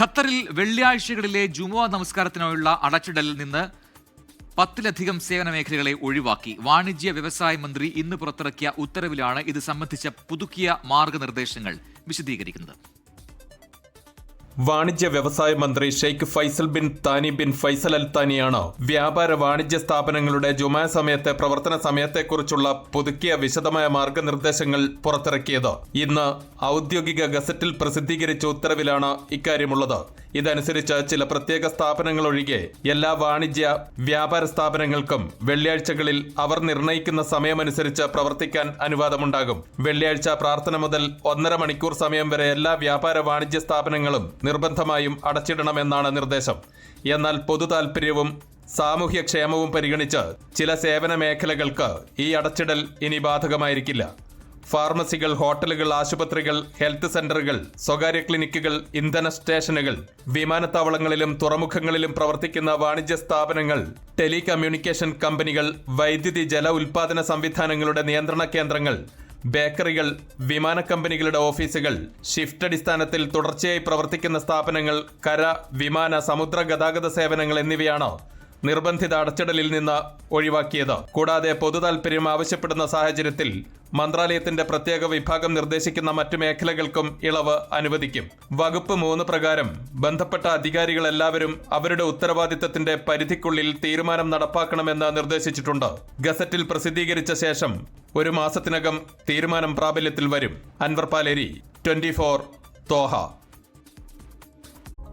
ഖത്തറിൽ വെള്ളിയാഴ്ചകളിലെ ജുമുഅ നമസ്കാരത്തിനായുള്ള അടച്ചിടലിൽ നിന്ന് പത്തിലധികം സേവന മേഖലകളെ ഒഴിവാക്കി. വാണിജ്യ വ്യവസായ മന്ത്രി ഇന്ന് പുറത്തിറക്കിയ ഉത്തരവിലാണ് ഇത് സംബന്ധിച്ച പുതുക്കിയ മാർഗനിർദ്ദേശങ്ങൾ വിശദീകരിക്കുന്നത്. വാണിജ്യ വ്യവസായ മന്ത്രി Sheikh Faisal bin Thani bin Faisal Al താനിയാണ് വ്യാപാര വാണിജ്യ സ്ഥാപനങ്ങളുടെ ജുമാ സമയത്തെ പ്രവർത്തന സമയത്തെക്കുറിച്ചുള്ള പുതുക്കിയ വിശദമായ മാർഗനിർദ്ദേശങ്ങൾ പുറത്തിറക്കിയത്. ഇന്ന് ഔദ്യോഗിക ഗസറ്റിൽ പ്രസിദ്ധീകരിച്ച ഉത്തരവിലാണ് ഇക്കാര്യമുള്ളത്. ഇതനുസരിച്ച് ചില പ്രത്യേക സ്ഥാപനങ്ങൾ ഒഴികെ എല്ലാ വാണിജ്യ വ്യാപാര സ്ഥാപനങ്ങൾക്കും വെള്ളിയാഴ്ചകളിൽ അവർ നിർണയിക്കുന്ന സമയമനുസരിച്ച് പ്രവർത്തിക്കാൻ അനുവാദമുണ്ടാകും. വെള്ളിയാഴ്ച പ്രാർത്ഥന മുതൽ ഒന്നര മണിക്കൂർ സമയം വരെ എല്ലാ വ്യാപാര വാണിജ്യ സ്ഥാപനങ്ങളും നിർബന്ധമായും അടച്ചിടണമെന്നാണ് നിർദ്ദേശം. എന്നാൽ പൊതു താൽപര്യവും സാമൂഹ്യക്ഷേമവും പരിഗണിച്ച് ചില സേവന മേഖലകൾക്ക് ഈ അടച്ചിടൽ ഇനി ബാധകമായിരിക്കില്ല. ഫാർമസികൾ ഹോട്ടലുകൾ ആശുപത്രികൾ ഹെൽത്ത് സെന്ററുകൾ സ്വകാര്യ ക്ലിനിക്കുകൾ ഇന്ധന സ്റ്റേഷനുകൾ വിമാനത്താവളങ്ങളിലും തുറമുഖങ്ങളിലും പ്രവർത്തിക്കുന്ന വാണിജ്യ സ്ഥാപനങ്ങൾ ടെലികമ്മ്യൂണിക്കേഷൻ കമ്പനികൾ വൈദ്യുതി ജല ഉൽപാദന സംവിധാനങ്ങളുടെ നിയന്ത്രണ കേന്ദ്രങ്ങൾ ബേക്കറികൾ വിമാന കമ്പനികളുടെ ഓഫീസുകൾ ഷിഫ്റ്റ് അടിസ്ഥാനത്തിൽ തുടർച്ചയായി പ്രവർത്തിക്കുന്ന സ്ഥാപനങ്ങൾ കര വിമാന സമുദ്ര ഗതാഗത സേവനങ്ങൾ എന്നിവയാണ് നിർബന്ധിത അടച്ചിടലിൽ നിന്ന് ഒഴിവാക്കിയത്. കൂടാതെ പൊതു താൽപര്യം ആവശ്യപ്പെടുന്ന സാഹചര്യത്തിൽ മന്ത്രാലയത്തിന്റെ പ്രത്യേക വിഭാഗം നിർദ്ദേശിക്കുന്ന മറ്റു മേഖലകൾക്കും ഇളവ് അനുവദിക്കും. വകുപ്പ് മൂന്ന് പ്രകാരം ബന്ധപ്പെട്ട അധികാരികൾ എല്ലാവരും അവരുടെ ഉത്തരവാദിത്തത്തിന്റെ പരിധിക്കുള്ളിൽ തീരുമാനം നടപ്പാക്കണമെന്ന് നിർദ്ദേശിച്ചിട്ടുണ്ട്. ഗസറ്റിൽ പ്രസിദ്ധീകരിച്ച ശേഷം ഒരു മാസത്തിനകം തീരുമാനം പ്രാബല്യത്തിൽ വരും. Anwar Paleri twenty four Doha